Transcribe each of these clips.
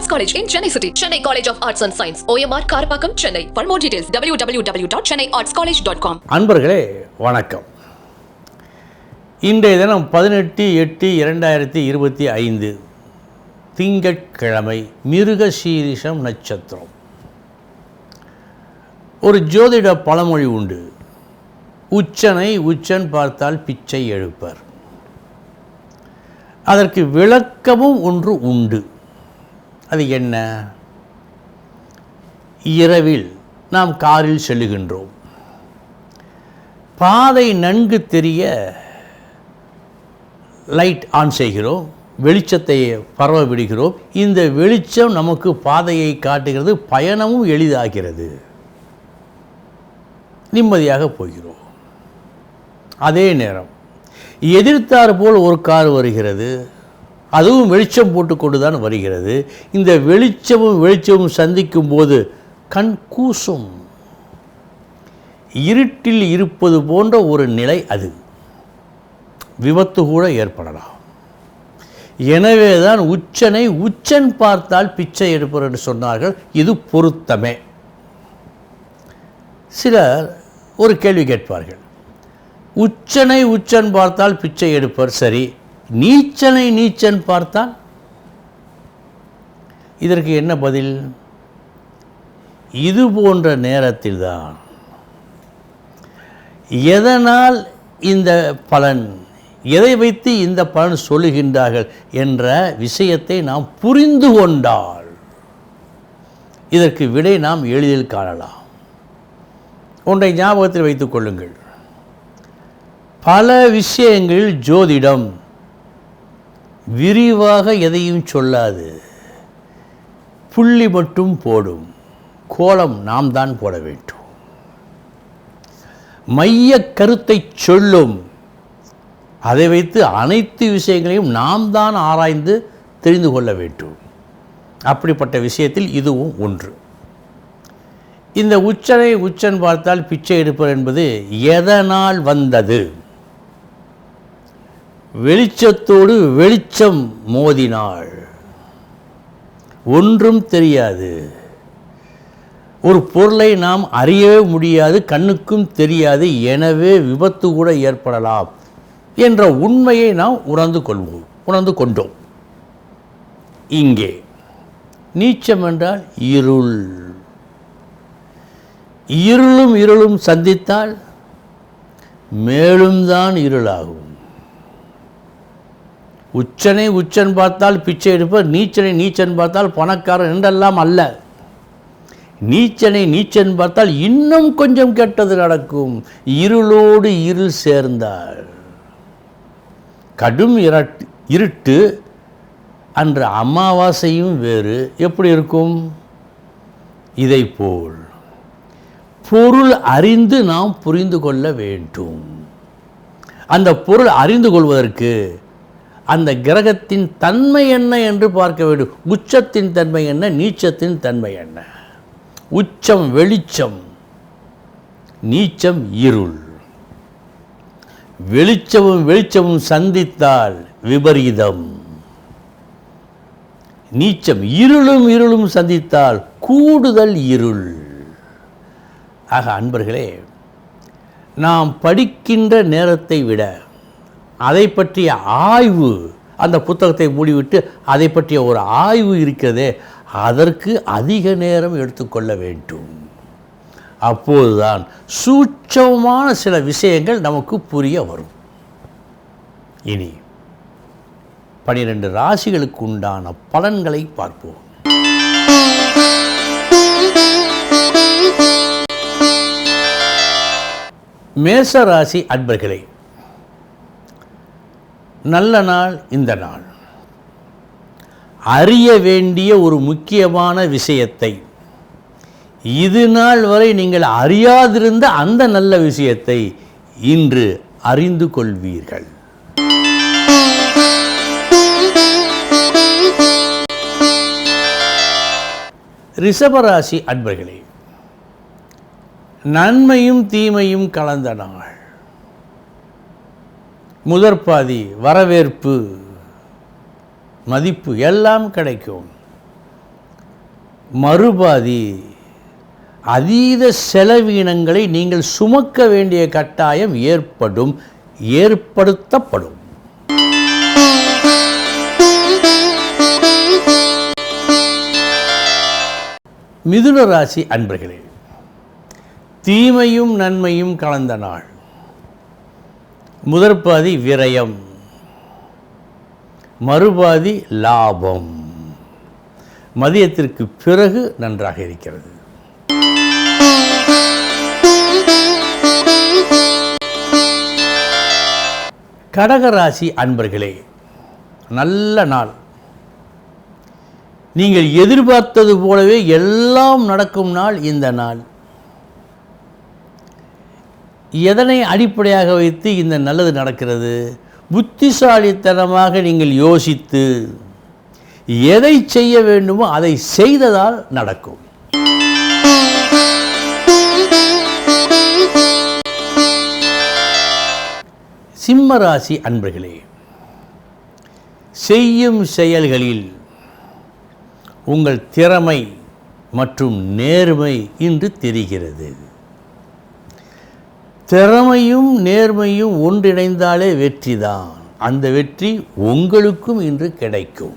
Arts college in Chennai city Chennai college of arts and science OMR Karapakkam Chennai for more details W W W dot Chennai arts college dot com அன்பர்களே வணக்கம். இன்றைய தினம் பதினெட்டு எட்டு இரண்டாயிரத்தி இருபத்தி ஐந்து திங்கட்கிழமை மிருகசீரிஷம் நட்சத்திரம். ஒரு ஜோதிட பழமொழி உண்டு. உச்சனை உச்சன் பார்த்தால் பிச்சை எழுப்பர். அதற்கு விளக்கமும் ஒன்று உண்டு. அது என்ன? இரவில் நாம் காரில் செல்லுகின்றோம். பாதை நன்கு தெரிய லைட் ஆன் செய்கிறோம் வெளிச்சத்தை பரவ விடுகிறோம். இந்த வெளிச்சம் நமக்கு பாதையை காட்டுகிறது பயணமும் எளிதாகிறது. நிம்மதியாக போகிறோம். அதே நேரம் எதிர்த்தார் போல் ஒரு கார் வருகிறது. அதுவும் வெளிச்சம் போட்டுக்கொண்டு தான் வருகிறது. இந்த வெளிச்சமும் வெளிச்சமும் சந்திக்கும் போது கண் கூசும். இருட்டில் இருப்பது போன்ற ஒரு நிலை அது. விபத்து கூட ஏற்படலாம். எனவே தான் உச்சனை உச்சன் பார்த்தால் பிச்சை எடுப்பர் என்று சொன்னார்கள். இது பொருத்தமே. சிலர் ஒரு கேள்வி கேட்பார்கள். உச்சனை உச்சன் பார்த்தால் பிச்சை எடுப்பர் சரி நீச்சனை நீச்சன் பார்த்தால் இதற்கு என்ன பதில்? இது போன்ற நேரத்தில் தான் எதனால் இந்த பலன்? எதை வைத்து இந்த பலன் சொல்லுகின்றார்கள் என்ற விஷயத்தை நாம் புரிந்து கொண்டால் இதற்கு விடை நாம் எளிதில் காணலாம். ஒன்றை ஞாபகத்தில் வைத்துக் கொள்ளுங்கள். பல விஷயங்களில் ஜோதிடம். விரிவாக எதையும் சொல்லாது. புள்ளி மட்டும் போடும். கோலம் நாம் தான் போட வேண்டும். மைய கருத்தை சொல்லும். அதை வைத்து அனைத்து விஷயங்களையும் நாம் தான் ஆராய்ந்து தெரிந்து கொள்ள வேண்டும். அப்படிப்பட்ட விஷயத்தில் இதுவும் ஒன்று. இந்த உச்சனை உச்சன் பார்த்தால் பிச்சை எடுப்பர் என்பது எதனால் வந்தது? வெளிச்சத்தோடு வெளிச்சம் மோதினாள். ஒன்றும் தெரியாது. ஒரு பொருளை நாம் அறியவே முடியாது கண்ணுக்கும் தெரியாது எனவே விபத்து கூட ஏற்படலாம் என்ற உண்மையை நாம் உணர்ந்து கொள்வோம் உணர்ந்து கொண்டோம். இங்கே நீச்சம் என்றால் இருள். இருளும் இருளும் சந்தித்தால் மேலும் தான் இருளாகும். உச்சனை உச்சன் பார்த்தால் பிச்சை எடுப்பர் நீச்சனை நீச்சன் பார்த்தால் பணக்காரன் என்றெல்லாம் அல்ல. நீச்சனை நீச்சன் பார்த்தால் இன்னும் கொஞ்சம் கெட்டது நடக்கும். இருளோடு இருள் சேர்ந்தால் கடும் இரட்டு இருட்டு அன்று அமாவாசையும் வேறு. எப்படி இருக்கும்? இதை போல் பொருள் அறிந்து நாம் புரிந்து கொள்ள வேண்டும். அந்த பொருள் அறிந்து கொள்வதற்கு அந்த கிரகத்தின் தன்மை என்ன என்று பார்க்க வேண்டும். உச்சத்தின் தன்மை என்ன நீச்சத்தின் தன்மை என்ன? உச்சம் வெளிச்சம் நீச்சம் இருள். வெளிச்சமும் வெளிச்சமும் சந்தித்தால் விபரீதம். நீச்சம் இருளும் இருளும் சந்தித்தால் கூடுதல் இருள். ஆக அன்பர்களே நாம் படிக்கின்ற நேரத்தை விட அதை பற்றிய ஆய்வு அந்த புத்தகத்தை மூடிவிட்டு அதை பற்றிய ஒரு ஆய்வு இருக்கிறதே அதற்கு அதிக நேரம் எடுத்துக்கொள்ள வேண்டும். அப்போதுதான் சூட்சமான சில விஷயங்கள் நமக்கு புரிய வரும். இனி பனிரெண்டு ராசிகளுக்கு உண்டான பலன்களை பார்ப்போம். மேச ராசி அன்பர்களே நல்ல நாள் இந்த நாள். அறிய வேண்டிய ஒரு முக்கியமான விஷயத்தை. இது நாள் வரை நீங்கள் அறியாதிருந்த அந்த நல்ல விஷயத்தை இன்று அறிந்து கொள்வீர்கள். ரிஷபராசி அன்பர்களே நன்மையும் தீமையும் கலந்த நாள். முதற்பாதி வரவேற்பு மதிப்பு எல்லாம் கிடைக்கும். மறுபாதி அதீத செலவீனங்களை நீங்கள் சுமக்க வேண்டிய கட்டாயம் ஏற்படும் ஏற்படுத்தப்படும். மிதுன ராசி அன்பர்களே தீமையும் நன்மையும் கலந்த நாள். முதற்பாதி விரயம் மறுபாதி லாபம். மதியத்திற்கு பிறகு நன்றாக இருக்கிறது. கடகராசி அன்பர்களே நல்ல நாள். நீங்கள் எதிர்பார்த்தது போலவே எல்லாம் நடக்கும் நாள் இந்த நாள். எதனை அடிப்படையாக வைத்து இந்த நல்லது நடக்கிறது? புத்திசாலித்தனமாக நீங்கள் யோசித்து எதை செய்ய வேண்டுமோ அதை செய்ததால் நடக்கும். சிம்மராசி அன்பர்களே செய்யும் செயல்களில் உங்கள் திறமை மற்றும் நேர்மை இன்று தெரிகிறது. திறமையும் நேர்மையும் ஒன்றிணைந்தாலே வெற்றி தான் அந்த வெற்றி உங்களுக்கும் இன்று கிடைக்கும்.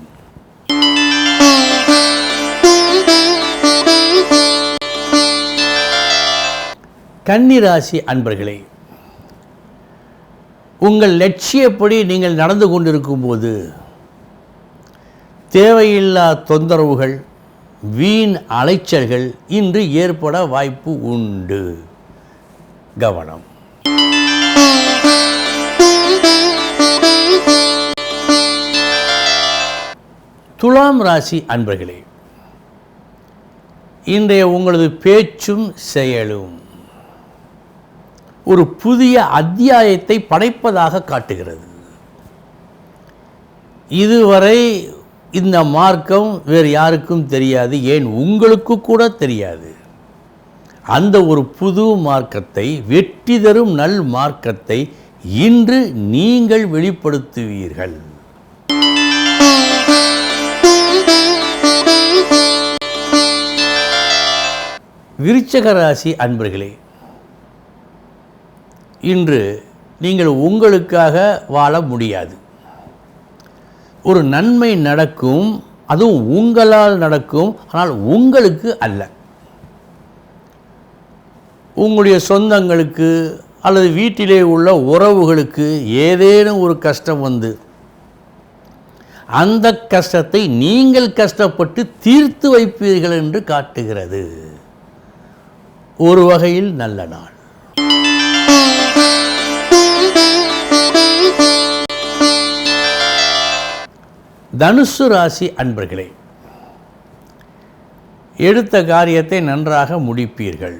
கன்னிராசி அன்பர்களே உங்கள் லட்சியப்படி நீங்கள் நடந்து கொண்டிருக்கும் போது தேவையில்லா தொந்தரவுகள் வீண் அலைச்சல்கள் இன்று ஏற்பட வாய்ப்பு உண்டு. கவனம். துலாம் ராசி அன்பர்களே இன்றைய உங்களது பேச்சும் செயலும் ஒரு புதிய அத்தியாயத்தை படைப்பதாக காட்டுகிறது. இதுவரை இந்த மார்க்கம் வேறு யாருக்கும் தெரியாது ஏன் உங்களுக்கு கூட தெரியாது. அந்த ஒரு புது மார்க்கத்தை வெற்றி தரும் நல் மார்க்கத்தை இன்று நீங்கள் வெளிப்படுத்துவீர்கள். விருச்சக ராசி அன்பர்களே இன்று நீங்கள் உங்களுக்காக வாழ முடியாது. ஒரு நன்மை நடக்கும் அதுவும் உங்களால் நடக்கும் ஆனால் உங்களுக்கு அல்ல. உங்களுடைய சொந்தங்களுக்கு அல்லது வீட்டிலே உள்ள உறவுகளுக்கு ஏதேனும் ஒரு கஷ்டம் வந்து அந்த கஷ்டத்தை நீங்கள் கஷ்டப்பட்டு தீர்த்து வைப்பீர்கள் என்று காட்டுகிறது. ஒரு வகையில் நல்ல நாள். தனுசு ராசி அன்பர்களே எடுத்த காரியத்தை நன்றாக முடிப்பீர்கள்.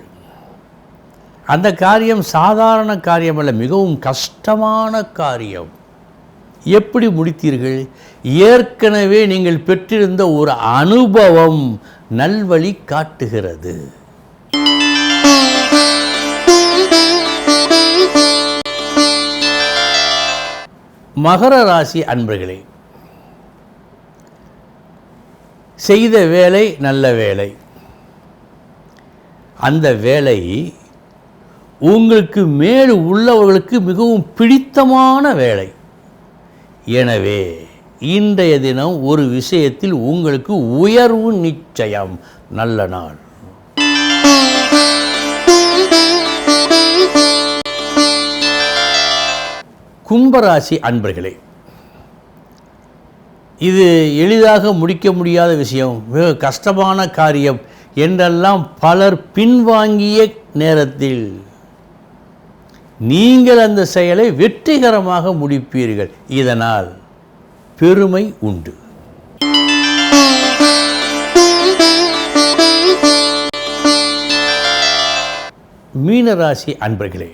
அந்த காரியம் சாதாரண காரியம் அல்ல மிகவும் கஷ்டமான காரியம். எப்படி முடித்தீர்கள்? ஏற்கனவே நீங்கள் பெற்றிருந்த ஒரு அனுபவம் நல்வழி காட்டுகிறது. மகர ராசி அன்பர்களே செய்த வேலை நல்ல வேலை. அந்த வேலை உங்களுக்கு மேல் உள்ளவர்களுக்கு மிகவும் பிடித்தமான வேலை. எனவே இன்றைய தினம் ஒரு விஷயத்தில் உங்களுக்கு உயர்வு நிச்சயம். நல்ல நாள். கும்பராசி அன்பர்களே இது எளிதாக முடிக்க முடியாத விஷயம். மிக கஷ்டமான காரியம் என்றெல்லாம் பலர் பின்வாங்கிய நேரத்தில் நீங்கள் அந்த செயலை வெற்றிகரமாக முடிப்பீர்கள். இதனால் பெருமை உண்டு. மீனராசி அன்பர்களே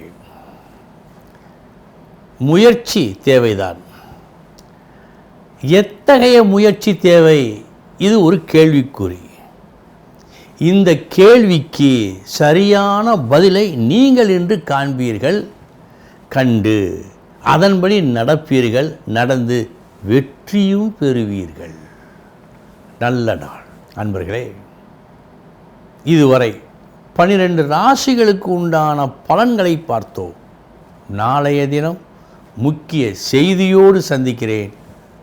முயற்சி தேவைதான். எத்தகைய முயற்சி தேவை? இது ஒரு கேள்விக்குறி. இந்த கேள்விக்கு சரியான பதிலை நீங்கள் என்று காண்பீர்கள். கண்டு அதன்படி நடப்பீர்கள் நடந்து வெற்றியும் பெறுவீர்கள். நல்ல நாள். அன்பர்களே இதுவரை பனிரெண்டு ராசிகளுக்கு உண்டான பலன்களை பார்த்தோம். நாளைய தினம் முக்கிய செய்தியோடு சந்திக்கிறேன்.